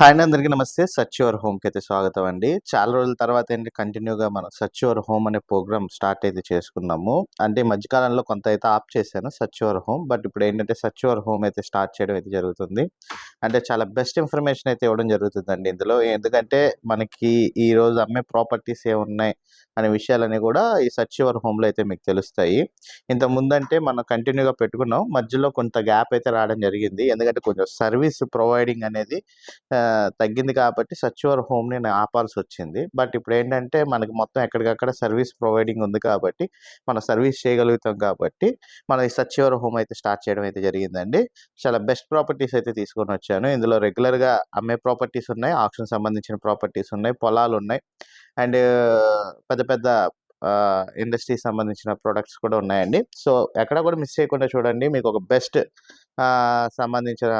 Hi అండి అందరికీ నమస్తే. సచ్ యువర్ హోమ్కి అయితే స్వాగతం అండి. చాలా రోజుల తర్వాత ఏంటి కంటిన్యూగా మనం సచ్ యువర్ హోమ్ అనే ప్రోగ్రామ్ స్టార్ట్ అయితే చేసుకున్నాము. అంటే మధ్యకాలంలో కొంత అయితే ఆప్ చేశాను సచ్ యువర్ హోమ్. బట్ ఇప్పుడు ఏంటంటే సచ్ యువర్ హోమ్ అయితే స్టార్ట్ చేయడం అయితే జరుగుతుంది. అంటే చాలా బెస్ట్ ఇన్ఫర్మేషన్ అయితే ఇవ్వడం జరుగుతుందండి ఇందులో. ఎందుకంటే మనకి ఈ రోజు అమ్మే ప్రాపర్టీస్ ఏమున్నాయి ఉన్నాయి అనే విషయాలన్నీ కూడా ఈ సచ్ యువర్ హోమ్లో అయితే మీకు తెలుస్తాయి. ఇంత ముందంటే మనం కంటిన్యూగా పెట్టుకున్నాం. మధ్యలో కొంత గ్యాప్ అయితే రావడం జరిగింది. ఎందుకంటే కొంచెం సర్వీస్ ప్రొవైడింగ్ అనేది తగ్గింది కాబట్టి సచ్యువర్ హోమ్ని నేను ఆపాల్సి వచ్చింది బట్ ఇప్పుడు ఏంటంటే మనకి మొత్తం ఎక్కడికక్కడ సర్వీస్ ప్రొవైడింగ్ ఉంది కాబట్టి మనం సర్వీస్ చేయగలుగుతాం కాబట్టి మన ఈ సచ్యువర్ హోమ్ అయితే స్టార్ట్ చేయడం అయితే జరిగిందండి. చాలా బెస్ట్ ప్రాపర్టీస్ అయితే తీసుకొని వచ్చాను ఇందులో రెగ్యులర్గా అమ్మే ప్రాపర్టీస్ ఉన్నాయి ఆప్షన్ సంబంధించిన ప్రాపర్టీస్ ఉన్నాయి పొలాలు ఉన్నాయి. అండ్ పెద్ద పెద్ద ఇండస్ట్రీ సంబంధించిన ప్రొడక్ట్స్ కూడా ఉన్నాయండి. సో ఎక్కడ కూడా మిస్ చేయకుండా చూడండి. మీకు ఒక బెస్ట్ సంబంధించిన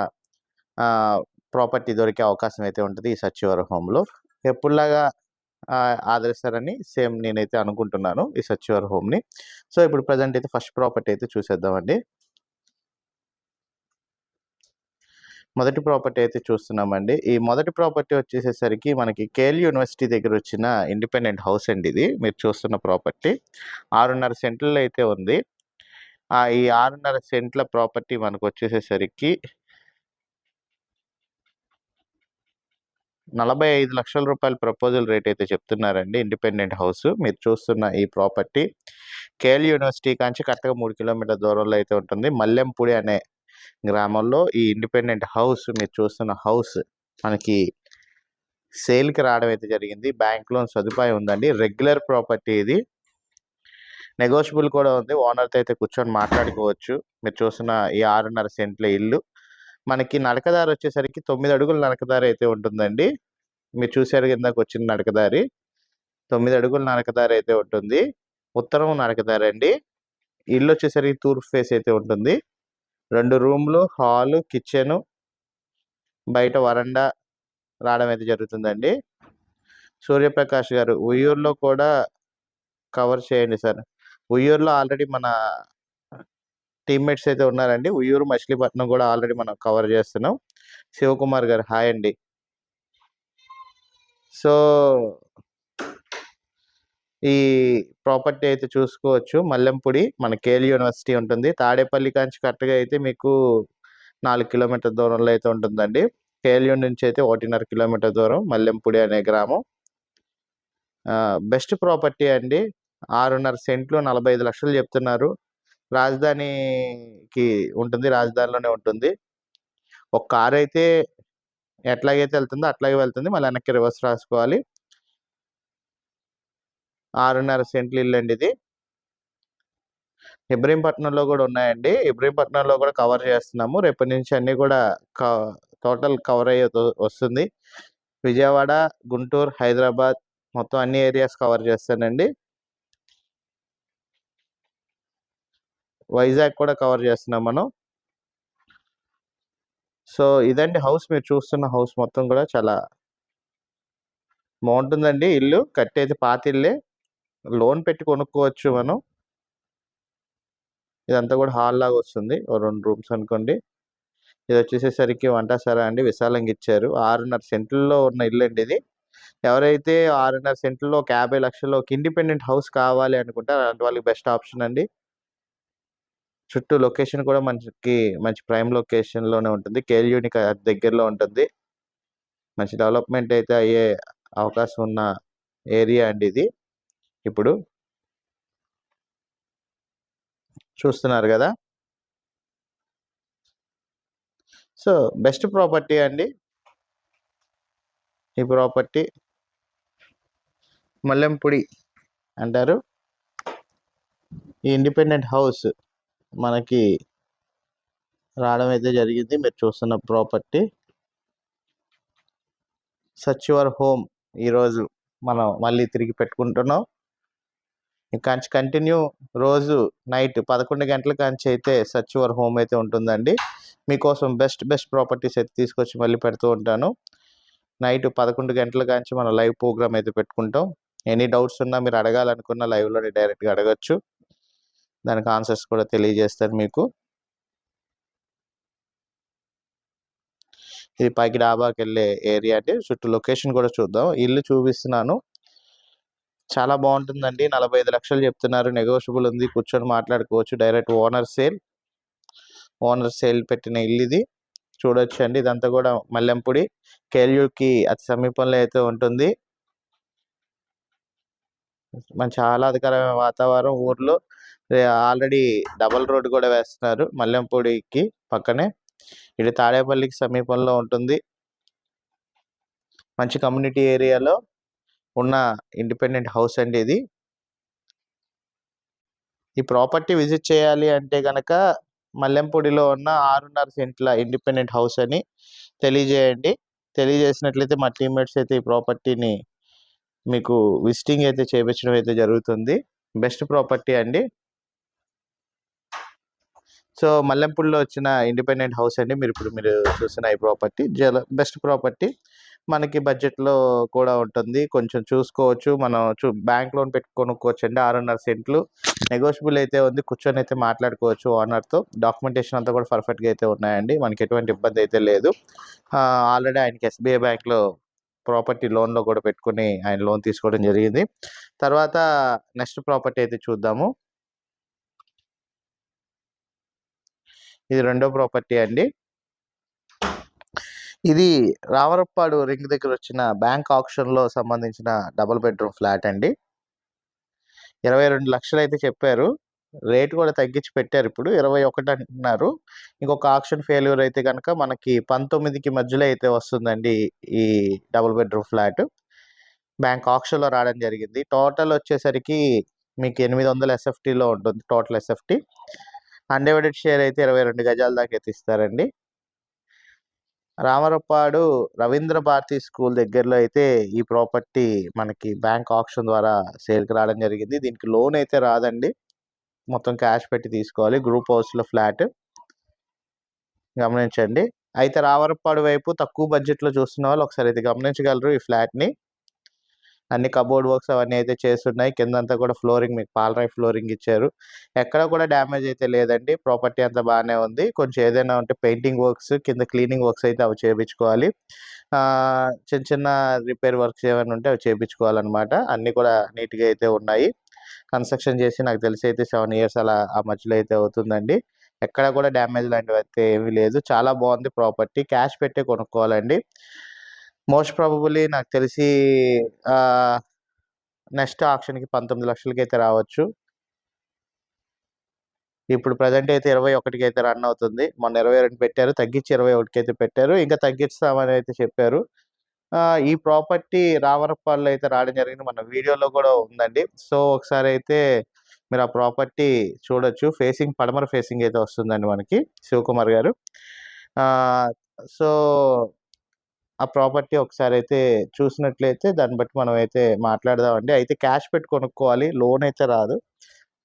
ప్రాపర్టీ దొరికే అవకాశం అయితే ఉంటుంది ఈ సచివర్ హోమ్లో. ఎప్పుడులాగా ఆదరిస్తారని సేమ్ నేనైతే అనుకుంటున్నాను ఈ సచివర్ హోమ్ని. సో ఇప్పుడు ప్రజెంట్ అయితే ఫస్ట్ ప్రాపర్టీ అయితే చూసేద్దామండి. మొదటి ప్రాపర్టీ అయితే చూస్తున్నామండి. ఈ మొదటి ప్రాపర్టీ వచ్చేసేసరికి మనకి కేల్ యూనివర్సిటీ దగ్గర వచ్చిన ఇండిపెండెంట్ హౌస్ అండి ఇది. మీరు చూస్తున్న ప్రాపర్టీ. ఆరున్నర సెంట్లలో అయితే ఉంది. ఈ ఆరున్నర సెంట్ల ప్రాపర్టీ మనకు వచ్చేసేసరికి నలభై ఐదు లక్షల రూపాయల ప్రపోజల్ రేట్ అయితే చెప్తున్నారండి ఇండిపెండెంట్ హౌస్. మీరు చూస్తున్న ఈ ప్రాపర్టీ కేఎల్ యూనివర్సిటీ కాంచి కరెక్ట్గా మూడు కిలోమీటర్ల దూరంలో అయితే ఉంటుంది. మల్లెంపూడి అనే గ్రామంలో ఈ ఇండిపెండెంట్ హౌస్ మీరు చూస్తున్న హౌస్ మనకి సేల్కి రావడం అయితే జరిగింది. బ్యాంక్ లోన్ సదుపాయం ఉందండి. రెగ్యులర్ ప్రాపర్టీ ఇది. నెగోషియబుల్ కూడా ఉంది. ఓనర్తో అయితే కూర్చొని మాట్లాడుకోవచ్చు. మీరు చూస్తున్న ఈ ఆరున్నర సెంట్ల ఇల్లు మనకి నడకదారి వచ్చేసరికి తొమ్మిది అడుగుల నడకదారి అయితే ఉంటుందండి. మీరు చూసారు కిందకు వచ్చిన నడకదారి తొమ్మిది అడుగుల నడకదారి అయితే ఉంటుంది. ఉత్తరం నడకదారి అండి. ఇల్లు వచ్చేసరికి తూర్పు ఫేస్ అయితే ఉంటుంది. రెండు రూమ్లు హాలు కిచెను బయట వరండా రావడం అయితే జరుగుతుందండి. సూర్యప్రకాష్ గారు ఉయ్యూరులో కూడా కవర్ చేయండి సార్. ఉయ్యూరులో ఆల్రెడీ మన టీమ్మేట్స్ అయితే ఉన్నారండి. ఉయ్యూరు మచిలీపట్నం కూడా ఆల్రెడీ మనం కవర్ చేస్తున్నాం. శివకుమార్ గారు హాయ్ అండి. సో ఈ ప్రాపర్టీ అయితే చూసుకోవచ్చు. మల్లెంపూడి మన కేల్ యూనివర్సిటీ ఉంటుంది. తాడేపల్లి కాంచి కరెక్ట్గా అయితే మీకు నాలుగు కిలోమీటర్ దూరంలో అయితే ఉంటుందండి. కేలియూ నుంచి అయితే ఒకటిన్నర కిలోమీటర్ దూరం మల్లెంపూడి అనే గ్రామం. బెస్ట్ ప్రాపర్టీ అండి. ఆరున్నర సెంట్లు నలభై ఐదు లక్షలు చెప్తున్నారు. రాజధానికి ఉంటుంది. రాజధానిలోనే ఉంటుంది. ఒక కార్ అయితే ఎట్లాగైతే వెళ్తుందో అట్లాగే వెళ్తుంది. మళ్ళీ వెనక్కి రివర్స్ రాసుకోవాలి. ఆరున్నర సెంట్లు ఇల్లు అండి ఇది. ఇబ్రహీంపట్నంలో కూడా ఉన్నాయండి. ఇబ్రహీంపట్నంలో కూడా కవర్ చేస్తున్నాము. రేపటి నుంచి అన్నీ కూడా టోటల్ కవర్ అయ్యే వస్తుంది. విజయవాడ గుంటూరు హైదరాబాద్ మొత్తం అన్ని ఏరియాస్ కవర్ చేస్తానండి. వైజాగ్ కూడా కవర్ చేస్తున్నాం మనం. సో ఇదండి హౌస్. మీరు చూస్తున్న హౌస్ మొత్తం కూడా చాలా బాగుంటుందండి ఇల్లు. కట్టేది పాత ఇల్లే. లోన్ పెట్టి కొనుక్కోవచ్చు మనం. ఇదంతా కూడా హాల్ లాగా వస్తుంది. రెండు రూమ్స్ అనుకోండి. ఇది వచ్చేసేసరికి వంటసారా అండి. విశాలంగా ఇచ్చారు. ఆరున్నర సెంట్లలో ఉన్న ఇల్లు అండి ఇది. ఎవరైతే ఆరున్నర సెంట్లలో ఒక యాభై లక్షల్లో ఒక ఇండిపెండెంట్ హౌస్ కావాలి అనుకుంటే అలాంటి వాళ్ళకి బెస్ట్ ఆప్షన్ అండి. చుట్టూ లొకేషన్ కూడా మనకి మంచి ప్రైమ్ లొకేషన్లోనే ఉంటుంది. కేఎల్యూని దగ్గరలో ఉంటుంది. మంచి డెవలప్మెంట్ అయితే అయ్యే అవకాశం ఉన్న ఏరియా అండి ఇది. ఇప్పుడు చూస్తున్నారు కదా! సో బెస్ట్ ప్రాపర్టీ అండి. ఈ ప్రాపర్టీ మల్లెంపుడి అంటారు. ఈ ఇండిపెండెంట్ హౌస్ మనకి రావడం అయితే జరిగింది. మీరు చూస్తున్న ప్రాపర్టీ సచ్ యువర్ హోమ్ ఈరోజు మనం మళ్ళీ తిరిగి పెట్టుకుంటున్నాం. ఇంకా కంటిన్యూ రోజు నైట్ పదకొండు గంటల కంచి అయితే సచ్ యువర్ హోమ్ అయితే ఉంటుందండి. మీకోసం బెస్ట్ బెస్ట్ ప్రాపర్టీస్ అయితే తీసుకొచ్చి మళ్ళీ పెడుతూ ఉంటాను. నైట్ పదకొండు గంటల కాంచి మనం లైవ్ ప్రోగ్రామ్ అయితే పెట్టుకుంటాం. ఎనీ డౌట్స్ ఉన్నా మీరు అడగాలనుకున్న లైవ్లోనే డైరెక్ట్గా అడగచ్చు. దానికి ఆన్సర్స్ కూడా తెలియజేస్తారు మీకు. ఇది పైకి డాబాకి వెళ్ళే ఏరియా అండి. చుట్టూ లొకేషన్ కూడా చూద్దాం. ఇల్లు చూపిస్తున్నాను. చాలా బాగుంటుందండి. నలభై ఐదు లక్షలు చెప్తున్నారు. నెగోషియబుల్ ఉంది. కూర్చొని మాట్లాడుకోవచ్చు. Direct owner sale. Owner sale పెట్టిన ఇల్లు ఇది. చూడొచ్చు అండి ఇదంతా కూడా మల్లెంపుడి. కేల్యూకి అతి సమీపంలో అయితే ఉంటుంది. మంచి ఆహ్లాదకరమైన వాతావరణం ఊర్లో. ఆల్రెడీ డబల్ రోడ్ కూడా వేస్తున్నారు మల్లెంపూడికి పక్కనే. ఇది తాడేపల్లికి సమీపంలో ఉంటుంది. మంచి కమ్యూనిటీ ఏరియాలో ఉన్న ఇండిపెండెంట్ హౌస్ అండి ఇది. ఈ ప్రాపర్టీ విజిట్ చేయాలి అంటే కనుక మల్లెంపూడిలో ఉన్న ఆరున్నర సెంట్ల ఇండిపెండెంట్ హౌస్ అని తెలియజేయండి. తెలియజేసినట్లయితే మా టీమ్మేట్స్ అయితే ఈ ప్రాపర్టీని మీకు విజిటింగ్ అయితే చేపించడం అయితే జరుగుతుంది. బెస్ట్ ప్రాపర్టీ అండి. సో మల్లెంపూడిలో వచ్చిన ఇండిపెండెంట్ హౌస్ అండి. మీరు ఇప్పుడు మీరు చూసిన ఈ ప్రాపర్టీ. జల బెస్ట్ ప్రాపర్టీ మనకి బడ్జెట్లో కూడా ఉంటుంది. కొంచెం చూసుకోవచ్చు. మనం చూ బ్యాంక్ లోన్ పెట్టి కొనుక్కోవచ్చు అండి. ఆరున్నర సెంట్లు. నెగోషియబుల్ అయితే ఉంది. కూర్చొని అయితే మాట్లాడుకోవచ్చు ఓనర్తో. డాక్యుమెంటేషన్ అంతా కూడా పర్ఫెక్ట్గా అయితే ఉన్నాయండి. మనకి ఎటువంటి ఇబ్బంది అయితే లేదు. ఆల్రెడీ ఆయనకి ఎస్బీఐ బ్యాంక్లో ప్రాపర్టీ లోన్లో కూడా పెట్టుకుని ఆయన లోన్ తీసుకోవడం జరిగింది. తర్వాత నెక్స్ట్ ప్రాపర్టీ అయితే చూద్దాము. ఇది రెండో ప్రాపర్టీ అండి. ఇది రావరప్పాడు రింగ్ దగ్గర వచ్చిన బ్యాంక్ ఆప్షన్లో సంబంధించిన డబుల్ బెడ్రూమ్ ఫ్లాట్ అండి. ఇరవై రెండు లక్షలు అయితే చెప్పారు. రేట్ కూడా తగ్గించి పెట్టారు ఇప్పుడు. ఇరవై ఒకటి అంటున్నారు. ఇంకొక ఆప్షన్ ఫెయిల్యూర్ అయితే కనుక మనకి పంతొమ్మిదికి మధ్యలో అయితే వస్తుందండి ఈ డబుల్ బెడ్రూమ్ ఫ్లాట్. బ్యాంక్ ఆప్షన్లో రావడం జరిగింది. టోటల్ వచ్చేసరికి మీకు ఎనిమిది వందల ఎస్ఎఫ్టీలో ఉంటుంది. Total SFT. అన్డివైడెడ్ షేర్ అయితే ఇరవై రెండు గజాల దాకా ఎత్తిస్తారండి ఇస్తారండి. రామరపాడు రవీంద్ర భారతి స్కూల్ దగ్గరలో అయితే ఈ ప్రాపర్టీ మనకి బ్యాంక్ ఆప్షన్ ద్వారా సేల్కి రావడం జరిగింది. దీనికి లోన్ అయితే రాదండి. మొత్తం క్యాష్ పెట్టి తీసుకోవాలి. గ్రూప్ హౌస్లో ఫ్లాట్. గమనించండి. అయితే రావరపాడు వైపు తక్కువ బడ్జెట్లో చూస్తున్న వాళ్ళు ఒకసారి అయితే గమనించగలరు ఈ ఫ్లాట్ని. అన్ని కబోర్డ్ వర్క్స్ అవన్నీ అయితే చేస్తున్నాయి. కిందంతా కూడా ఫ్లోరింగ్ మీకు పాలరాయి ఫ్లోరింగ్ ఇచ్చారు. ఎక్కడ కూడా డ్యామేజ్ అయితే లేదండి. ప్రాపర్టీ అంతా బాగానే ఉంది. కొంచెం ఏదైనా ఉంటే పెయింటింగ్ వర్క్స్ కింద క్లీనింగ్ వర్క్స్ అయితే అవి చేయించుకోవాలి చిన్న చిన్న రిపేర్ వర్క్స్ ఏమైనా ఉంటే అవి చేయించుకోవాలన్నమాట అన్నీ కూడా నీట్గా అయితే ఉన్నాయి. కన్స్ట్రక్షన్ చేసి నాకు తెలిసి అయితే సెవెన్ ఇయర్స్ అలా ఆ మధ్యలో అయితే అవుతుందండి. ఎక్కడ కూడా డ్యామేజ్ లాంటివి అయితే ఏమీ లేదు. చాలా బాగుంది ప్రాపర్టీ. క్యాష్ పెట్టే కొనుక్కోవాలండి. మోస్ట్ ప్రాబబుల్లీ నాకు తెలిసి నెక్స్ట్ ఆప్షన్కి పంతొమ్మిది లక్షలకి అయితే రావచ్చు. ఇప్పుడు ప్రజెంట్ అయితే ఇరవై ఒకటికి అయితే రన్ అవుతుంది. మొన్న ఇరవై రెండు పెట్టారు తగ్గించి ఇరవై ఒకటికి అయితే పెట్టారు. ఇంకా తగ్గిస్తామని అయితే చెప్పారు. ఈ ప్రాపర్టీ రావరపాల్లో అయితే రావడం జరిగింది. మన వీడియోలో కూడా ఉందండి. సో ఒకసారి అయితే మీరు ఆ ప్రాపర్టీ చూడొచ్చు. ఫేసింగ్ పడమర ఫేసింగ్ అయితే వస్తుందండి మనకి. శివకుమార్ గారు. సో ఆ ప్రాపర్టీ ఒకసారి అయితే చూసినట్లయితే దాన్ని బట్టి మనం అయితే మాట్లాడదామండి. అయితే క్యాష్ పెట్టి కొనుక్కోవాలి. లోన్ అయితే రాదు.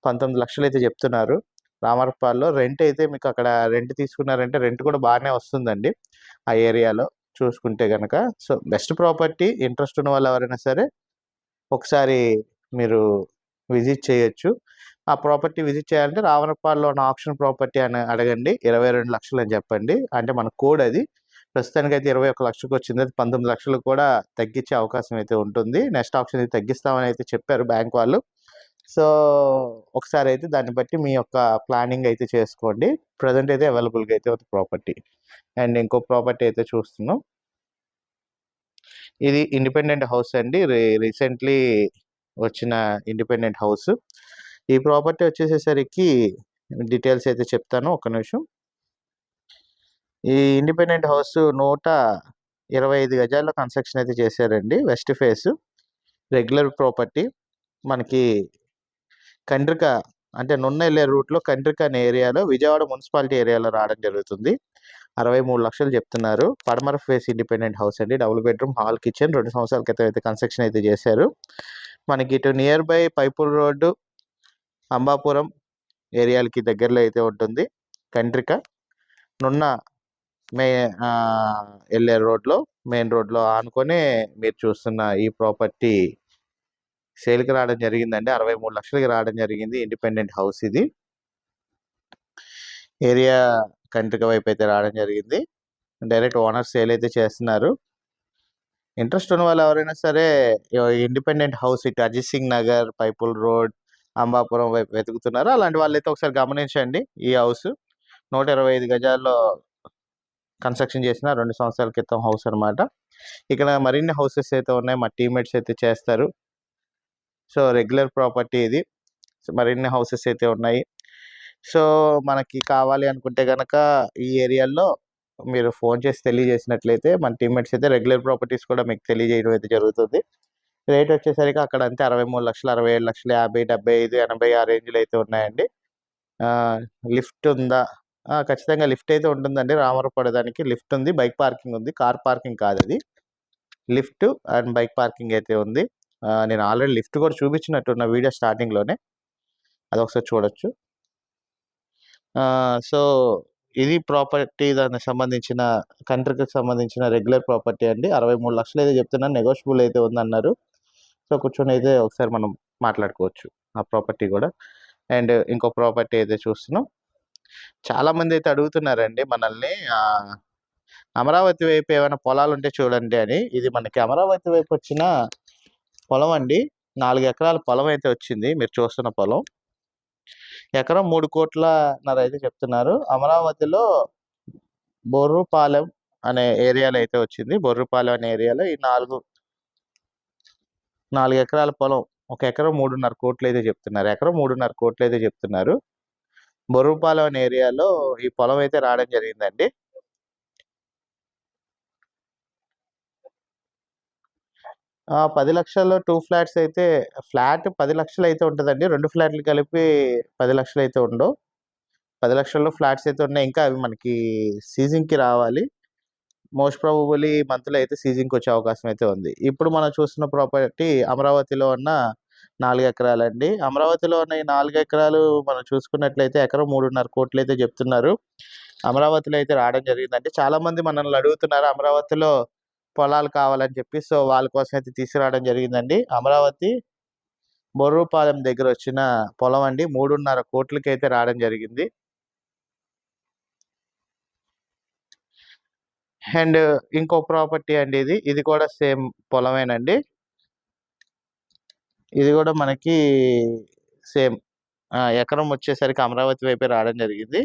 పంతొమ్మిది లక్షలు అయితే చెప్తున్నారు. రామర్పాల్లో రెంట్ అయితే మీకు అక్కడ రెంట్ తీసుకున్నారంటే రెంట్ కూడా బాగానే వస్తుందండి. ఆ ఏరియాలో చూసుకుంటే కనుక సో బెస్ట్ ప్రాపర్టీ ఇంట్రెస్ట్ ఉన్న వాళ్ళు ఎవరైనా సరే ఒకసారి మీరు విజిట్ చేయొచ్చు. ఆ ప్రాపర్టీ విజిట్ చేయాలంటే రావణపాడులో ఉన్న ఆప్షన్ ప్రాపర్టీ అని అడగండి. ఇరవై రెండు లక్షలు అని చెప్పండి. అంటే మన కోడ్ అది. ప్రస్తుతానికి అయితే ఇరవై ఒక లక్షకు వచ్చింది అది పంతొమ్మిది లక్షలు కూడా తగ్గించే అవకాశం అయితే ఉంటుంది. నెక్స్ట్ ఆప్షన్ అయితే తగ్గిస్తామని అయితే చెప్పారు బ్యాంక్ వాళ్ళు. సో ఒకసారి అయితే దాన్ని బట్టి మీ యొక్క ప్లానింగ్ అయితే చేసుకోండి. ప్రజెంట్ అయితే అవైలబుల్గా అయితే ఒక ప్రాపర్టీ. అండ్ ఇంకో ప్రాపర్టీ అయితే చూస్తున్నాం. ఇది ఇండిపెండెంట్ హౌస్ అండి. రీసెంట్లీ వచ్చిన ఇండిపెండెంట్ హౌస్. ఈ ప్రాపర్టీ వచ్చేసేసరికి డీటెయిల్స్ అయితే చెప్తాను. ఒక నిమిషం. ఈ ఇండిపెండెంట్ హౌస్ నూట ఇరవై ఐదు గజాల్లో కన్స్ట్రక్షన్ అయితే చేశారండి. West face regular property. మనకి కండ్రిక అంటే నున్న వెళ్ళే రూట్లో కండ్రిక అనే ఏరియాలో విజయవాడ మున్సిపాలిటీ ఏరియాలో రావడం జరుగుతుంది. అరవై మూడు లక్షలు చెప్తున్నారు. పడమర ఫేస్ ఇండిపెండెంట్ హౌస్ అండి. డబుల్ బెడ్రూమ్ హాల్ కిచెన్ రెండు సంవత్సరాల క్రితం అయితే కన్స్ట్రక్షన్ అయితే చేశారు. మనకి ఇటు near by Paipula road Ambapuram ఏరియాలకి దగ్గరలో అయితే ఉంటుంది కండ్రిక. నున్న మే వెళ్ళే రోడ్లో మెయిన్ రోడ్లో ఆనుకొని మీరు చూస్తున్న ఈ ప్రాపర్టీ సేల్కి రావడం జరిగిందండి. అరవై మూడు లక్షలకి రావడం జరిగింది. ఇండిపెండెంట్ హౌస్ ఇది. ఏరియా కంట్రిక వైపు అయితే రావడం జరిగింది. డైరెక్ట్ ఓనర్ సేల్ అయితే చేస్తున్నారు. ఇంట్రెస్ట్ ఉన్న వాళ్ళు ఎవరైనా సరే ఇండిపెండెంట్ హౌస్ ఇటు అజిత్ సింగ్ నగర్ పైపుల్ రోడ్ అంబాపురం వైపు వెతుకుతున్నారు. అలాంటి వాళ్ళైతే ఒకసారి గమనించండి ఈ హౌస్. నూట ఇరవై ఐదు గజాల్లో కన్స్ట్రక్షన్ చేసిన రెండు సంవత్సరాల క్రితం హౌస్ అన్నమాట. ఇక్కడ మరిన్ని హౌసెస్ అయితే ఉన్నాయి. మా టీమ్మేట్స్ అయితే చేస్తారు. సో రెగ్యులర్ ప్రాపర్టీ ఇది. సో మరిన్ని హౌసెస్ అయితే ఉన్నాయి. సో మనకి కావాలి అనుకుంటే కనుక ఈ ఏరియాలో మీరు ఫోన్ చేసి తెలియజేసినట్లయితే మన టీమ్మేట్స్ అయితే రెగ్యులర్ ప్రాపర్టీస్ కూడా మీకు తెలియజేయడం అయితే జరుగుతుంది. రేట్ వచ్చేసరికి అక్కడ అంతే అరవై మూడు లక్షలు అరవై ఏడు లక్షలు యాభై డెబ్బై ఐదు ఎనభై ఆ రేంజ్లో అయితే ఉన్నాయండి. లిఫ్ట్ ఉందా? ఖచ్చితంగా లిఫ్ట్ అయితే ఉంటుందండి. రామరపడ దానికి లిఫ్ట్ ఉంది. బైక్ పార్కింగ్ ఉంది. కార్ పార్కింగ్ కాదు అది. లిఫ్ట్ అండ్ బైక్ పార్కింగ్ అయితే ఉంది. నేను ఆల్రెడీ లిఫ్ట్ కూడా చూపించినట్టున్న వీడియో స్టార్టింగ్లోనే. అది ఒకసారి చూడొచ్చు సో ఇది ప్రాపర్టీ దానికి సంబంధించిన కంట్రీకి సంబంధించిన రెగ్యులర్ ప్రాపర్టీ అండి. అరవై మూడు లక్షలు అయితే చెప్తున్నాను నెగోషియబుల్ అయితే ఉందన్నారు. సో కూర్చొని అయితే ఒకసారి మనం మాట్లాడుకోవచ్చు. ఆ ప్రాపర్టీ కూడా. అండ్ ఇంకో ప్రాపర్టీ అయితే చూస్తున్నాం. చాలా మంది అయితే అడుగుతున్నారండి మనల్ని అమరావతి వైపు ఏమైనా పొలాలు ఉంటే చూడండి అని. ఇది మనకి అమరావతి వైపు వచ్చిన పొలం అండి. నాలుగు ఎకరాల పొలం అయితే వచ్చింది. మీరు చూస్తున్న పొలం. ఎకరం మూడు కోట్లన్నర అయితే చెప్తున్నారు. అమరావతిలో బొర్రుపాలెం అనే ఏరియాలో అయితే వచ్చింది. బొర్రుపాలెం అనే ఏరియాలో ఈ నాలుగు నాలుగు ఎకరాల పొలం ఒక ఎకరం మూడున్నర కోట్లు అయితే చెప్తున్నారు. ఎకరం మూడున్నర కోట్లు అయితే చెప్తున్నారు. బొర్రుపాలెం అనే ఏరియాలో ఈ పొలం అయితే రావడం జరిగిందండి. పది లక్షల్లో టూ ఫ్లాట్స్ అయితే ఫ్లాట్ పది లక్షలు అయితే ఉంటుందండి. రెండు ఫ్లాట్లు కలిపి పది లక్షలు అయితే ఉండవు. పది లక్షల్లో ఫ్లాట్స్ అయితే ఉన్నాయి. ఇంకా అవి మనకి సీజింగ్కి రావాలి. మోస్ట్ ప్రాబబుల్లీ మంత్లో అయితే సీజింగ్కి వచ్చే అవకాశం అయితే ఉంది. ఇప్పుడు మనం చూస్తున్న ప్రాపర్టీ అమరావతిలో ఉన్న నాలుగు ఎకరాలండి అమరావతిలో ఉన్న ఈ నాలుగు ఎకరాలు మనం చూసుకున్నట్లయితే ఎకరం మూడున్నర కోట్లు అయితే చెప్తున్నారు. అమరావతిలో అయితే రావడం జరిగిందండి. చాలామంది మనల్ని అడుగుతున్నారు అమరావతిలో పొలాలు కావాలని చెప్పి సో వాళ్ళ కోసం అయితే తీసుకురావడం జరిగిందండి. అమరావతి బొర్రూపాలెం దగ్గర వచ్చిన పొలం అండి. మూడున్నర కోట్లకి అయితే రావడం జరిగింది. అండ్ ఇంకో ప్రాపర్టీ అండి ఇది. ఇది కూడా సేమ్ పొలమేనండి. ఇది కూడా మనకి సేమ్. ఎకరం వచ్చేసరికి అమరావతి వైపే రావడం జరిగింది.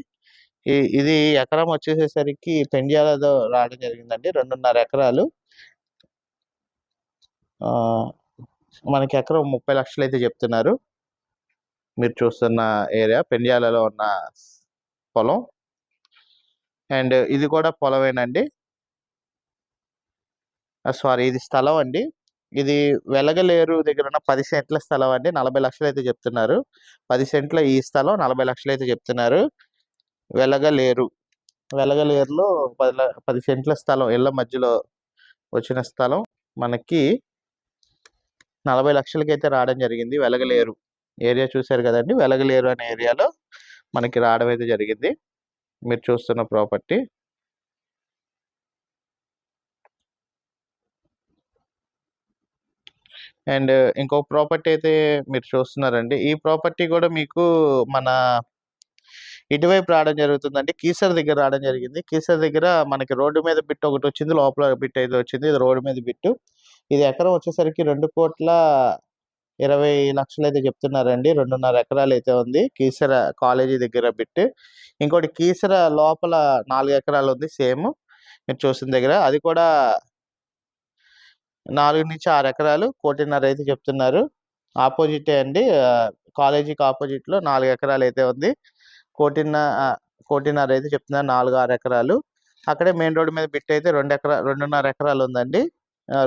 ఇది ఎకరం వచ్చేసేసరికి పెండ్యాలతో రావడం జరిగిందండి. రెండున్నర ఎకరాలు. మనకి ఎకరం ముప్పై లక్షలు అయితే చెప్తున్నారు. మీరు చూస్తున్న ఏరియా పెండ్యాలలో ఉన్న పొలం. అండ్ ఇది కూడా పొలమేనండి. సారీ ఇది స్థలం అండి. ఇది వెలగలేరు దగ్గర ఉన్న పది సెంట్ల స్థలం అండి. నలభై లక్షలు అయితే చెప్తున్నారు. పది సెంట్ల ఈ స్థలం నలభై లక్షలు అయితే చెప్తున్నారు. వెలగలేరు. వెలగలేరులో పది పది సెంట్ల స్థలం ఇళ్ళ మధ్యలో వచ్చిన స్థలం మనకి నలభై లక్షలకి అయితే రావడం జరిగింది. వెలగలేరు ఏరియా చూశారు కదండి. వెలగలేరు అనే ఏరియాలో మనకి రావడం అయితే జరిగింది. మీరు చూస్తున్న ప్రాపర్టీ. అండ్ ఇంకో ప్రాపర్టీ అయితే మీరు చూస్తున్నారండి. ఈ ప్రాపర్టీ కూడా మీకు మన ఇటువైపు రావడం జరుగుతుందండి. కీసర్ దగ్గర రావడం జరిగింది. కీసర్ దగ్గర మనకి రోడ్డు మీద బిట్ ఒకటి వచ్చింది. లోపల బిట్ అయితే వచ్చింది. ఇది రోడ్డు మీద బిట్టు. ఇది ఎకరం వచ్చేసరికి రెండు కోట్ల ఇరవై లక్షలు అయితే చెప్తున్నారండి. రెండున్నర ఎకరాలు అయితే ఉంది. కీసర కాలేజీ దగ్గర బిట్ ఇంకోటి కీసర లోపల నాలుగు ఎకరాలు ఉంది. సేమ్ మీరు చూసిన దగ్గర. అది కూడా నాలుగు నుంచి ఆరు ఎకరాలు కోటిన్నర అయితే చెప్తున్నారు. ఆపోజిటే అండి కాలేజీకి ఆపోజిట్లో నాలుగు ఎకరాలు అయితే ఉంది. కోటిన్న కోటిన్నర అయితే చెప్తున్నారు నాలుగు ఆరు ఎకరాలు. అక్కడే మెయిన్ రోడ్డు మీద బిట్ అయితే రెండు ఎకరా రెండున్నర ఎకరాలు ఉందండి.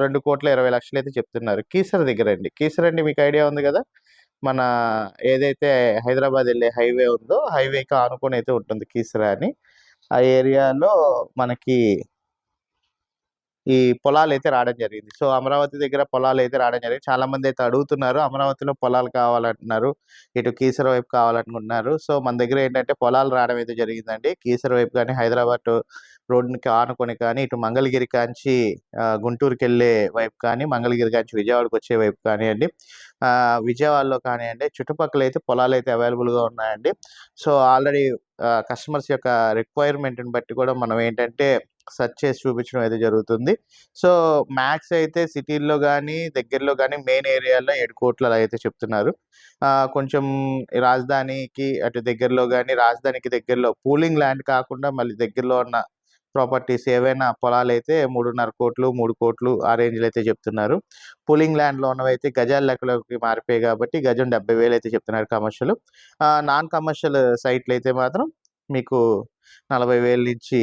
రెండు కోట్ల ఇరవై లక్షలు అయితే చెప్తున్నారు. కీసర దగ్గర అండి. కీసర అండి మీకు ఐడియా ఉంది కదా? మన ఏదైతే హైదరాబాద్ వెళ్ళే హైవే ఉందో హైవేకి ఆనుకొని అయితే ఉంటుంది కీసర అని. ఆ ఏరియాలో మనకి ఈ పొలాలు అయితే రావడం జరిగింది. సో అమరావతి దగ్గర పొలాలు అయితే రావడం జరిగింది. చాలా మంది అయితే అడుగుతున్నారు అమరావతిలో పొలాలు కావాలంటున్నారు ఇటు కీసర వైపు కావాలనుకుంటున్నారు. సో మన దగ్గర ఏంటంటే పొలాలు రావడం అయితే జరిగిందండి. కీసర వైపు కానీ హైదరాబాద్ రోడ్డుకి ఆనుకొని కానీ ఇటు మంగళగిరి కాంచి గుంటూరుకి వెళ్ళే వైపు కానీ మంగళగిరి కాంచి విజయవాడకి వచ్చే వైపు కానివ్వండి విజయవాడలో కానివ్వండి చుట్టుపక్కల అయితే పొలాలు అయితే అవైలబుల్గా ఉన్నాయండి. సో ఆల్రెడీ కస్టమర్స్ యొక్క రిక్వైర్మెంట్ని బట్టి కూడా మనం ఏంటంటే సెర్చ్ చేసి చూపించడం అయితే జరుగుతుంది. సో మ్యాక్స్ అయితే సిటీల్లో కానీ దగ్గరలో కానీ మెయిన్ ఏరియాలో ఏడు కోట్లు అలా అయితే చెప్తున్నారు. కొంచెం రాజధానికి అటు దగ్గరలో కానీ రాజధానికి దగ్గరలో పూలింగ్ ల్యాండ్ కాకుండా మళ్ళీ దగ్గరలో ఉన్న ప్రాపర్టీస్ ఏవైనా పొలాలు అయితే మూడున్నర కోట్లు మూడు కోట్లు ఆ రేంజ్లో అయితే చెప్తున్నారు. పూలింగ్ ల్యాండ్లో ఉన్నవి అయితే గజాల లెక్కలోకి మారిపోయాయి కాబట్టి గజం డెబ్బై వేలు అయితే చెప్తున్నారు కమర్షియల్. నాన్ కమర్షియల్ సైట్లు అయితే మాత్రం మీకు నలభై వేల నుంచి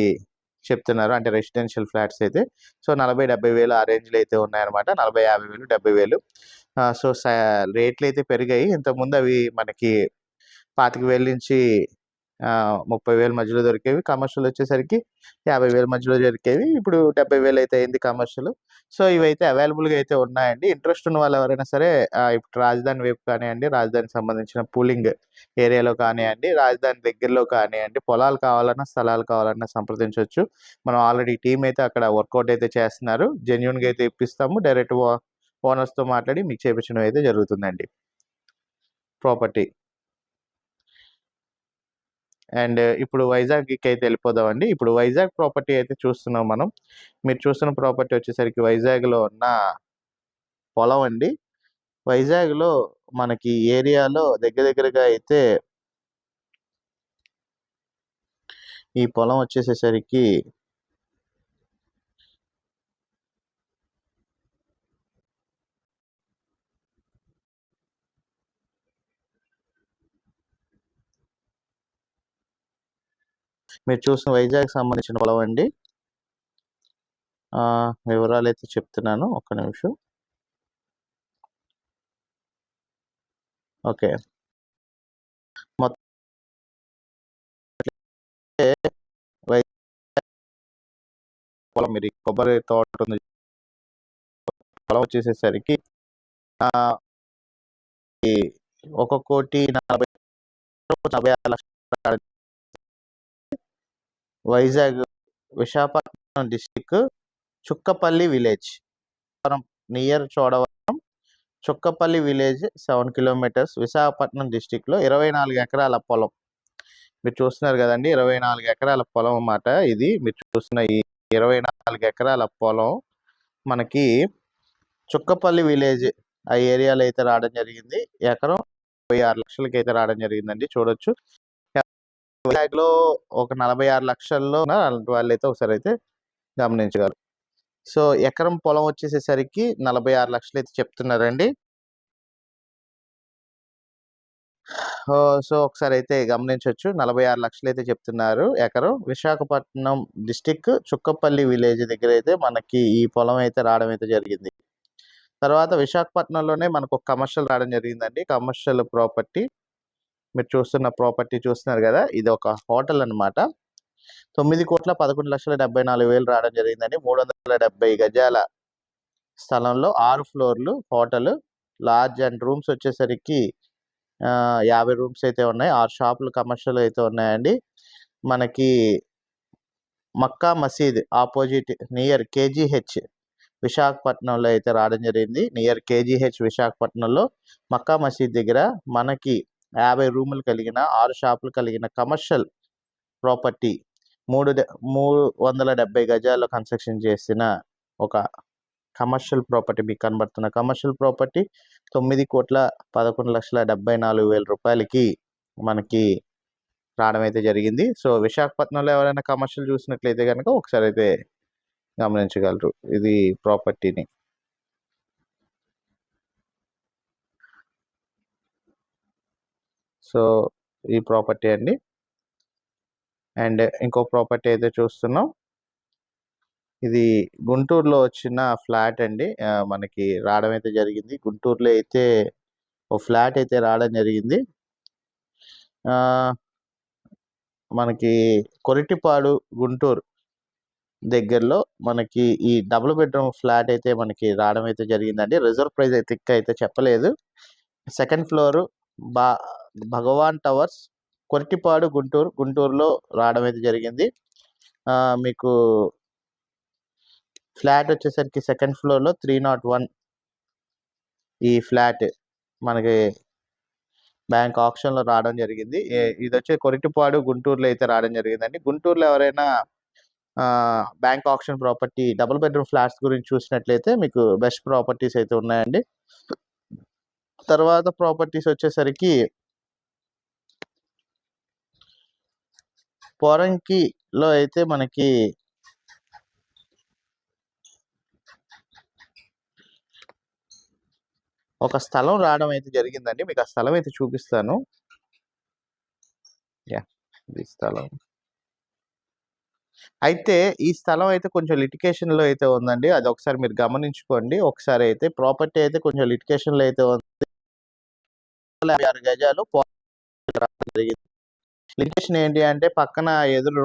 చెప్తున్నారు. అంటే రెసిడెన్షియల్ ఫ్లాట్స్ అయితే. సో నలభై డెబ్బై వేలు ఆ రేంజ్లో అయితే ఉన్నాయన్నమాట. నలభై యాభై వేలు డెబ్బై వేలు. సో స- రేట్లు అయితే పెరిగాయి. ఇంతకుముందు అవి మనకి పాతిక వేల నుంచి ముప్పై వేల మధ్యలో దొరికేవి. కమర్షియల్ వచ్చేసరికి యాభై వేల మధ్యలో దొరికేవి. ఇప్పుడు డెబ్బై వేలు అయితే అయింది కమర్షియల్. సో ఇవైతే అవైలబుల్గా అయితే ఉన్నాయండి. ఇంట్రెస్ట్ ఉన్న వాళ్ళు ఎవరైనా సరే ఇప్పుడు రాజధాని వైపు కానివ్వండి రాజధానికి సంబంధించిన పూలింగ్ ఏరియాలో కానివ్వండి రాజధాని దగ్గరలో కానివ్వండి పొలాలు కావాలన్నా స్థలాలు కావాలన్నా సంప్రదించవచ్చు మనం ఆల్రెడీ టీం అయితే అక్కడ వర్కౌట్ అయితే చేస్తున్నారు. జెన్యున్గా అయితే ఇప్పిస్తాము. డైరెక్ట్ ఓనర్స్తో మాట్లాడి మీకు చేపించడం అయితే జరుగుతుందండి. ప్రాపర్టీ. అండ్ ఇప్పుడు వైజాగ్కి అయితే వెళ్ళిపోదామండి. ఇప్పుడు వైజాగ్ ప్రాపర్టీ అయితే చూస్తున్నాం మనం. మీరు చూస్తున్న ప్రాపర్టీ వచ్చేసరికి వైజాగ్లో ఉన్న పొలం అండి. వైజాగ్లో మనకి ఏరియాలో దగ్గర దగ్గరగా అయితే ఈ పొలం వచ్చేసేసరికి మీరు చూసిన వైజాగ్ సంబంధించిన పొలం అండి. వివరాలు అయితే చెప్తున్నాను. ఒక్క నిమిషం. ఓకే. మొత్తం పొలం మీరు కొబ్బరి తోట ఉంది. పొలం వచ్చేసేసరికి ఒక కోటి నలభై నలభై ఆరు లక్షలు Vizag Visakhapatnam district Chukkapalli village. Near Chodavaram Chukkapalli village seven kilometres Visakhapatnam డిస్టిక్లో ఇరవై నాలుగు ఎకరాల పొలం. మీరు చూస్తున్నారు కదండి ఇరవై నాలుగు ఎకరాల పొలం అన్నమాట ఇది. మీరు చూస్తున్న ఈ ఇరవై నాలుగు ఎకరాల పొలం మనకి చుక్కపల్లి విలేజ్ ఆ ఏరియాలో అయితే రావడం జరిగింది. ఎకరం ఇరవై ఆరు లక్షలకి అయితే రావడం జరిగిందండి చూడొచ్చు. వైజాగ్లో ఒక నలభై ఆరు లక్షల్లో అలాంటి వాళ్ళు అయితే ఒకసారి అయితే గమనించగలరు. సో ఎకరం పొలం వచ్చేసేసరికి నలభై ఆరు లక్షలు అయితే చెప్తున్నారండి సో ఒకసారి అయితే గమనించవచ్చు నలభై ఆరు లక్షలు అయితే చెప్తున్నారు ఎకరం. విశాఖపట్నం డిస్టిక్ చుక్కపల్లి విలేజ్ దగ్గర అయితే మనకి ఈ పొలం అయితే రావడం అయితే జరిగింది. తర్వాత విశాఖపట్నంలోనే మనకు ఒక కమర్షియల్ రావడం జరిగిందండి. కమర్షియల్ ప్రాపర్టీ మీరు చూస్తున్న ప్రాపర్టీ చూస్తున్నారు కదా ఇది ఒక హోటల్ అన్నమాట. తొమ్మిది కోట్ల పదకొండు లక్షల డెబ్బై నాలుగు వేలు రావడం జరిగిందండి. మూడు వందల డెబ్బై గజాల స్థలంలో ఆరు ఫ్లోర్లు హోటల్ లార్జ్ అండ్ రూమ్స్ వచ్చేసరికి యాభై రూమ్స్ అయితే ఉన్నాయి. ఆరు షాపులు కమర్షియల్ అయితే ఉన్నాయండి. మనకి మక్కా మసీద్ ఆపోజిట్ నియర్ కేజీహెచ్ విశాఖపట్నంలో అయితే రావడం జరిగింది. నియర్ కేజీహెచ్ విశాఖపట్నంలో మక్కా మసీద్ దగ్గర మనకి యాభై రూములు కలిగిన ఆరు షాపులు కలిగిన కమర్షియల్ ప్రాపర్టీ మూడు డె- మూడు వందల డెబ్బై గజాల్లో కన్స్ట్రక్షన్ చేసిన ఒక కమర్షియల్ ప్రాపర్టీ మీకు కనబడుతున్న కమర్షియల్ ప్రాపర్టీ తొమ్మిది కోట్ల పదకొండు లక్షల డెబ్బై నాలుగు వేల రూపాయలకి మనకి రావడం అయితే జరిగింది. సో విశాఖపట్నంలో ఎవరైనా కమర్షియల్ చూసినట్లయితే కనుక ఒకసారి అయితే గమనించగలరు ఇది ప్రాపర్టీని. సో ఈ ప్రాపర్టీ అండి. అండ్ ఇంకో ప్రాపర్టీ అయితే చూస్తున్నాం. ఇది గుంటూరులో వచ్చిన ఫ్లాట్ అండి. మనకి రావడం అయితే జరిగింది. గుంటూరులో అయితే ఓ ఫ్లాట్ అయితే రావడం జరిగింది. ఆ, మనకి కొరిటిపాడు గుంటూరు దగ్గరలో మనకి ఈ డబుల్ బెడ్రూమ్ ఫ్లాట్ అయితే మనకి రావడం అయితే జరిగిందండి. రిజర్వ్ ప్రైస్ అయితే అయితే చెప్పలేదు. సెకండ్ ఫ్లోర్ బా భగవాన్ టవర్స్ కొరిటిపాడు గుంటూరు గుంటూరులో రావడం అయితే జరిగింది. మీకు ఫ్లాట్ వచ్చేసరికి సెకండ్ ఫ్లోర్లో త్రీ నాట్ వన్ ఈ ఫ్లాట్ మనకి బ్యాంక్ ఆప్షన్లో రావడం జరిగింది. ఇది వచ్చి కొరిటిపాడు గుంటూరులో అయితే రావడం జరిగిందండి. గుంటూరులో ఎవరైనా bank option property double bedroom flats గురించి చూసినట్లయితే మీకు బెస్ట్ ప్రాపర్టీస్ అయితే ఉన్నాయండి. తర్వాత ప్రాపర్టీస్ వచ్చేసరికి పోరంకిలో అయితే మనకి ఒక స్థలం రావడం అయితే జరిగిందండి. మీకు ఆ స్థలం అయితే చూపిస్తాను. యా ఇది స్థలం. అయితే ఈ స్థలం అయితే కొంచెం లిటికేషన్లో అయితే ఉందండి. అది ఒకసారి మీరు గమనించుకోండి. ఒకసారి అయితే ప్రాపర్టీ అయితే కొంచెం లిటికేషన్లో అయితే ఉంది. యాభై ఆరు గజాలు జరిగింది. లిటికేషన్ ఏంటి అంటే పక్కన ఎదురు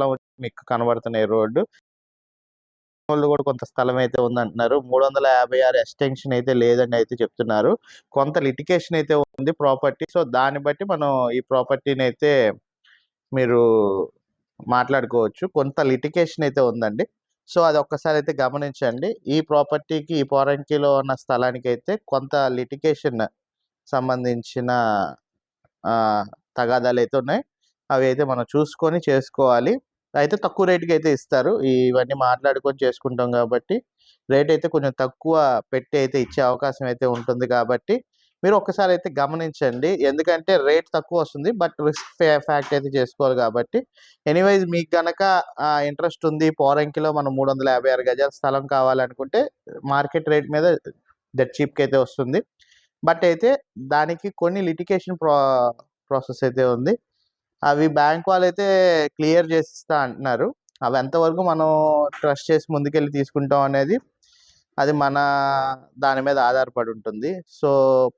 రోడ్ మీకు కనబడుతున్నాయి రోడ్డు. వాళ్ళు కూడా కొంత స్థలం అయితే ఉందంటున్నారు. మూడు వందల యాభై ఆరు ఎక్స్టెన్షన్ అయితే లేదని అయితే చెప్తున్నారు. కొంత లిటికేషన్ అయితే ఉంది ప్రాపర్టీ. సో దాన్ని బట్టి మనం ఈ ప్రాపర్టీని అయితే మీరు మాట్లాడుకోవచ్చు. కొంత లిటికేషన్ అయితే ఉందండి. సో అది ఒక్కసారి అయితే గమనించండి. ఈ ప్రాపర్టీకి ఈ పోరంకిలో ఉన్న స్థలానికి అయితే కొంత లిటికేషన్ సంబంధించిన తగాదాలు అయితే ఉన్నాయి అవి అయితే మనం చూసుకొని చేసుకోవాలి. అయితే తక్కువ రేటుకి అయితే ఇస్తారు. ఇవన్నీ మాట్లాడుకొని చేసుకుంటాం కాబట్టి రేట్ అయితే కొంచెం తక్కువ పెట్టి అయితే ఇచ్చే అవకాశం అయితే ఉంటుంది కాబట్టి మీరు ఒక్కసారి అయితే గమనించండి. ఎందుకంటే రేట్ తక్కువ వస్తుంది. బట్ రిస్క్ ఫ్యాక్ట్ అయితే చేసుకోవాలి కాబట్టి ఎనీవైజ్ మీకు గనక ఇంట్రెస్ట్ ఉంది. పోరంకిలో మనం మూడు వందల యాభై ఆరు గజాల స్థలం కావాలనుకుంటే మార్కెట్ రేట్ మీద దట్ చీప్కి అయితే వస్తుంది. బట్ అయితే దానికి కొన్ని లిటికేషన్ ప్రా ప్రాసెస్ అయితే ఉంది. అవి బ్యాంక్ వాళ్ళు అయితే క్లియర్ చేసిస్తా అంటున్నారు. అవి ఎంతవరకు మనం ట్రస్ట్ చేసి ముందుకెళ్ళి తీసుకుంటాం అనేది అది మన దాని మీద ఆధారపడి ఉంటుంది. సో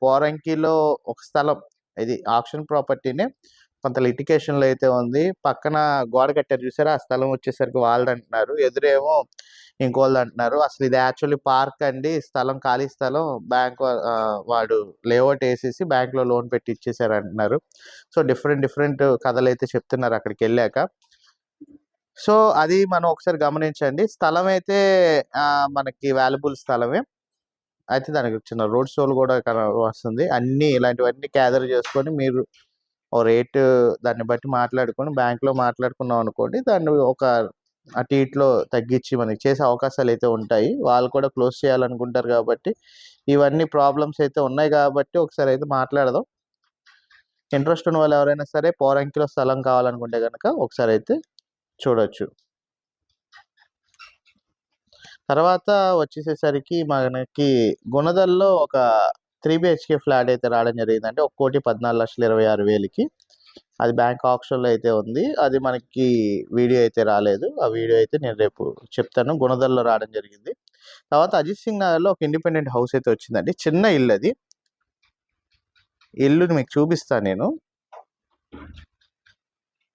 పోరంకిలో ఒక స్థలం ఇది ఆప్షన్ ప్రాపర్టీనే కొంత లిటికేషన్లో అయితే ఉంది. పక్కన గోడ కట్టారు చూసారా? ఆ స్థలం వచ్చేసరికి వాళ్ళది అంటున్నారు. ఎదురేమో ఇంకోళ్ళు అంటున్నారు. అసలు ఇది యాక్చువల్లీ పార్క్ అండి. స్థలం ఖాళీ స్థలం. బ్యాంక్ వాడు లేఅవుట్ వేసేసి బ్యాంక్లో లోన్ పెట్టి ఇచ్చేసారు అంటున్నారు. సో డిఫరెంట్ డిఫరెంట్ కథలు అయితే చెప్తున్నారు అక్కడికి వెళ్ళాక. సో అది మనం ఒకసారి గమనించండి. స్థలం అయితే మనకి వాల్యుబుల్ స్థలమే. అయితే దానికి చిన్న రోడ్ షోలు కూడా వస్తుంది. అన్నీ ఇలాంటివన్నీ గ్యాదర్ చేసుకొని మీరు ఓ రేటు దాన్ని బట్టి మాట్లాడుకొని బ్యాంక్లో మాట్లాడుకున్నాం అనుకోండి దాన్ని ఒక అటు ఇట్లో తగ్గించి మనకి చేసే అవకాశాలు అయితే ఉంటాయి. వాళ్ళు కూడా క్లోజ్ చేయాలనుకుంటారు కాబట్టి ఇవన్నీ ప్రాబ్లమ్స్ అయితే ఉన్నాయి కాబట్టి ఒకసారి అయితే మాట్లాడదాం. ఇంట్రెస్ట్ ఉన్న వాళ్ళు ఎవరైనా సరే పోరంకిలో స్థలం కావాలనుకుంటే కనుక ఒకసారి అయితే చూడొచ్చు. తర్వాత వచ్చేసేసరికి మనకి గుణదల్లో ఒక త్రీ బిహెచ్కే ఫ్లాట్ అయితే రావడం జరిగింది అంటే ఒక కోటి పద్నాలుగు లక్షల ఇరవై ఆరు వేలకి. అది బ్యాంక్ ఆప్షన్లో అయితే ఉంది. అది మనకి వీడియో అయితే రాలేదు. ఆ వీడియో అయితే నేను రేపు చెప్తాను. గుణదల్లో రావడం జరిగింది. తర్వాత అజిత్ సింగ్ నగర్లో ఒక ఇండిపెండెంట్ హౌస్ అయితే వచ్చిందండి. చిన్న ఇల్లు అది. ఇల్లుని మీకు చూపిస్తాను నేను.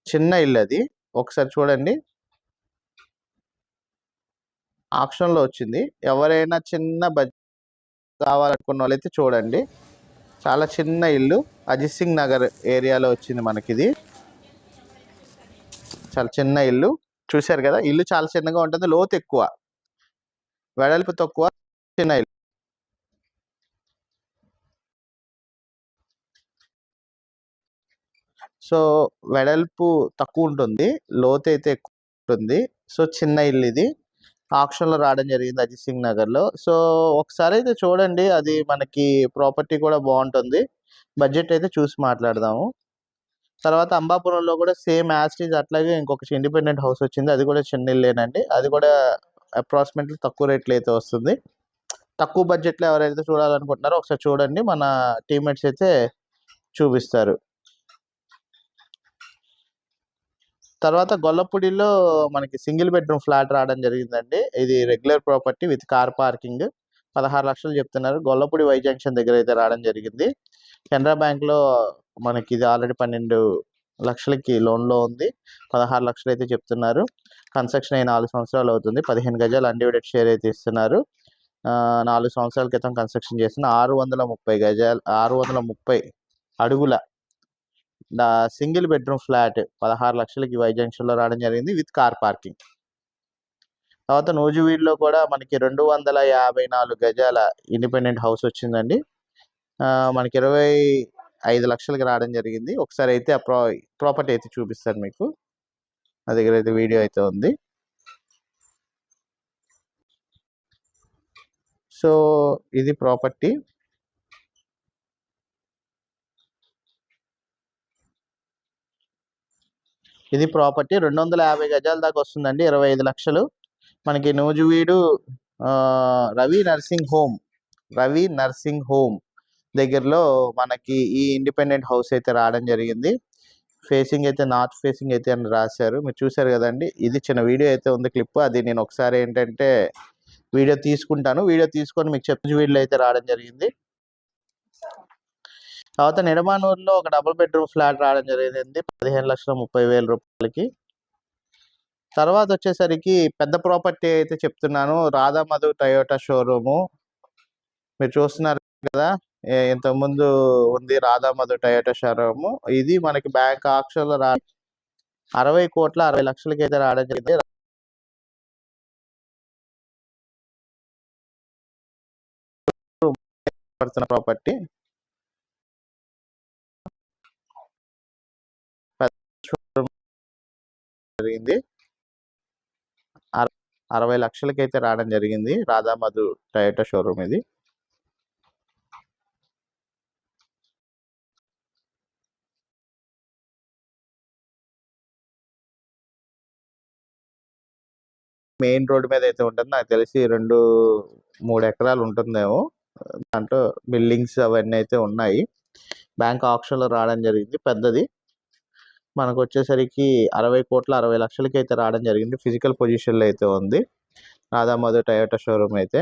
చిన్న ఇల్లు అది. ఒకసారి చూడండి. ఆప్షన్లో వచ్చింది. ఎవరైనా చిన్న బడ్జెట్ కావాలనుకున్న వాళ్ళైతే చూడండి. చాలా చిన్న ఇల్లు. అజిత్ సింగ్ నగర్ ఏరియాలో వచ్చింది మనకి ఇది చాలా చిన్న ఇల్లు. చూశారు కదా? ఇల్లు చాలా చిన్నగా ఉంటుంది. లోతు ఎక్కువ. వెడల్పు తక్కువ. చిన్న ఇల్లు. సో వెడల్పు తక్కువ ఉంటుంది. లోతు అయితే ఎక్కువ ఉంటుంది. సో చిన్న ఇల్లు ఇది. ఆక్షన్లో రావడం జరిగింది అజిత్ సింగ్ నగర్లో. సో ఒకసారి అయితే చూడండి అది మనకి ప్రాపర్టీ కూడా బాగుంటుంది. బడ్జెట్ అయితే చూసి మాట్లాడదాము. తర్వాత అంబాపురంలో కూడా సేమ్ యాస్టీజ్ అట్లాగే ఇంకొక ఇండిపెండెంట్ హౌస్ వచ్చింది. అది కూడా చిన్న ఇల్లేనండి అది కూడా అప్రాక్సిమేట్లీ తక్కువ రేట్లో అయితే వస్తుంది. తక్కువ బడ్జెట్లో ఎవరైతే చూడాలనుకుంటున్నారో ఒకసారి చూడండి. మన టీమ్మేట్స్ అయితే చూపిస్తారు. తర్వాత గొల్లపూడిలో మనకి సింగిల్ బెడ్రూమ్ ఫ్లాట్ రావడం జరిగిందండి. ఇది regular property with car parking. పదహారు లక్షలు చెప్తున్నారు. గొల్లపూడి వై జంక్షన్ దగ్గర అయితే రావడం జరిగింది. కెనరా బ్యాంక్లో మనకి ఇది ఆల్రెడీ పన్నెండు లక్షలకి లోన్లో ఉంది. పదహారు లక్షలు అయితే చెప్తున్నారు. కన్స్ట్రక్షన్ అయి నాలుగు సంవత్సరాలు అవుతుంది. పదిహేను గజాలు అన్డివైడెడ్ షేర్ అయితే ఇస్తున్నారు. నాలుగు సంవత్సరాల క్రితం కన్స్ట్రక్షన్ చేసిన ఆరు వందల ముప్పై గజాలు ఆరు వందల ముప్పై అడుగుల సింగిల్ బెడ్రూమ్ ఫ్లాట్ పదహారు లక్షలకి వై జంక్షన్లో రావడం జరిగింది విత్ కార్ పార్కింగ్. తర్వాత నూజువీడ్లో కూడా మనకి రెండు వందల యాభై నాలుగు గజాల ఇండిపెండెంట్ హౌస్ వచ్చిందండి. మనకి ఇరవై ఐదు లక్షలకి రావడం జరిగింది. ఒకసారి అయితే ఆ ప్రా ప్రాపర్టీ అయితే చూపిస్తాను మీకు. నా దగ్గర అయితే వీడియో అయితే ఉంది. సో ఇది ప్రాపర్టీ. ఇది ప్రాపర్టీ రెండు వందల యాభై గజాల దాకా వస్తుందండి ఇరవై ఐదు లక్షలు. మనకి Nuzvid Ravi nursing home Ravi nursing home దగ్గరలో మనకి ఈ ఇండిపెండెంట్ హౌస్ అయితే రావడం జరిగింది. ఫేసింగ్ అయితే నార్త్ ఫేసింగ్ అయితే అని రాశారు. మీరు చూశారు కదండి ఇది చిన్న వీడియో అయితే ఉంది క్లిప్. అది నేను ఒకసారి ఏంటంటే వీడియో తీసుకుంటాను. వీడియో తీసుకొని మీకు చెప్పిన వీడియో అయితే రావడం జరిగింది. తర్వాత నిడమానూరులో ఒక డబుల్ బెడ్రూమ్ ఫ్లాట్ రావడం జరిగింది. పదిహేను లక్షల ముప్పై వేల రూపాయలకి. తర్వాత వచ్చేసరికి పెద్ద ప్రాపర్టీ అయితే చెప్తున్నాను. రాధామధు టయోటా షోరూము మీరు చూస్తున్నారు కదా ఇంతకుముందు ఉంది రాధామధు టయోటా షోరూము ఇది మనకి బ్యాంక్ ఆక్షన్లో రా అరవై కోట్ల అరవై లక్షలకి అయితే రావడం జరిగింది. ప్రాపర్టీ జరిగింది. అర- అరవై లక్షలకి అయితే రావడం జరిగింది. రాధామధు టయోటా షోరూమ్ ఇది. మెయిన్ రోడ్ మీద అయితే ఉంటుంది. నాకు తెలిసి రెండు మూడు ఎకరాలు ఉంటుందేమో. దాంట్లో బిల్డింగ్స్ అవన్నీ అయితే ఉన్నాయి. బ్యాంక్ ఆప్షన్లో రావడం జరిగింది. పెద్దది. మనకు వచ్చేసరికి అరవై కోట్ల అరవై లక్షలకి అయితే రావడం జరిగింది. ఫిజికల్ పొజిషన్లో అయితే ఉంది. రాధామధు టయోటా షోరూమ్ అయితే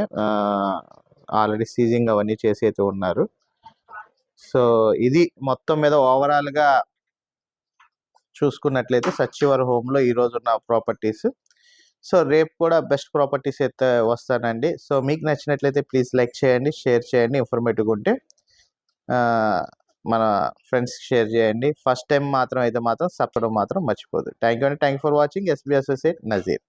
ఆల్రెడీ సీజింగ్ అవన్నీ చేసి అయితే ఉన్నారు. సో ఇది మొత్తం మీద ఓవరాల్గా చూసుకున్నట్లయితే సచివర్ హోమ్లో ఈరోజు ఉన్న ప్రాపర్టీస్ సో రేపు కూడా బెస్ట్ ప్రాపర్టీస్ అయితే వస్తానండి. సో మీకు నచ్చినట్లయితే ప్లీజ్ లైక్ చేయండి షేర్ చేయండి ఇన్ఫర్మేటివ్గా ఉంటే మన ఫ్రెండ్స్కి షేర్ చేయండి. ఫస్ట్ టైం మాత్రం అయితే మాత్రం సప్పడం మాత్రం మర్చిపోదు థ్యాంక్ యూ అండి. Thank for watching SB associate Nazeer